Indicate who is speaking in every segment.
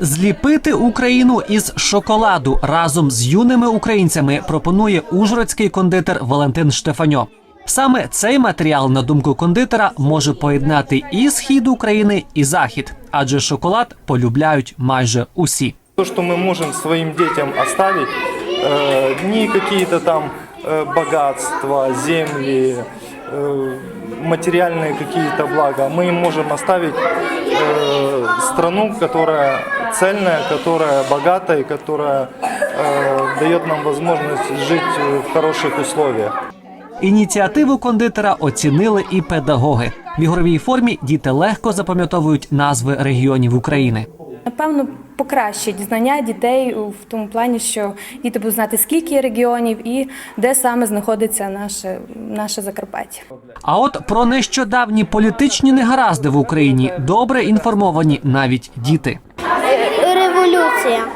Speaker 1: Зліпити Україну із шоколаду разом з юними українцями пропонує ужгородський кондитер Валентин Штефаньо. Саме цей матеріал, на думку кондитера, може поєднати і схід України, і захід, адже шоколад полюбляють майже усі.
Speaker 2: То, что мы можем своим детям оставить, э, не какие-то там э, богатства, земли, э, материальные какие-то блага. Мы им можем оставить э, страну, которая цельная, которая богатая, которая э, дает нам возможность жить в хороших условиях.
Speaker 1: Ініціативу кондитера оцінили і педагоги. В ігровій формі діти легко запам'ятовують назви регіонів України.
Speaker 3: Напевно, покращить знання дітей в тому плані, що діти будуть знати, скільки є регіонів і де саме знаходиться наше, наше Закарпаття.
Speaker 1: А от про нещодавні політичні негаразди в Україні добре інформовані навіть діти.
Speaker 4: Революція.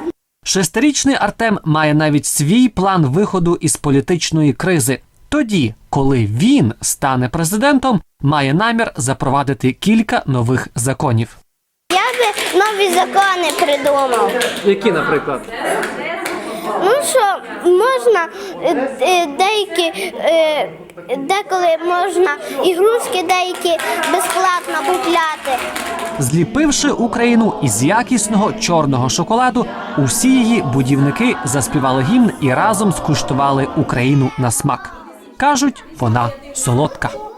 Speaker 1: Шестирічний Артем має навіть свій план виходу із політичної кризи. Тоді, коли він стане президентом, має намір запровадити кілька нових законів.
Speaker 4: Я би нові закони придумав.
Speaker 1: Які, наприклад,
Speaker 4: можна е, е, деякі е, деколи можна ігрушки деякі безплатно купляти.
Speaker 1: зліпивши Україну із якісного чорного шоколаду, усі її будівники заспівали гімн і разом скуштували Україну на смак. кажуть, вона солодка.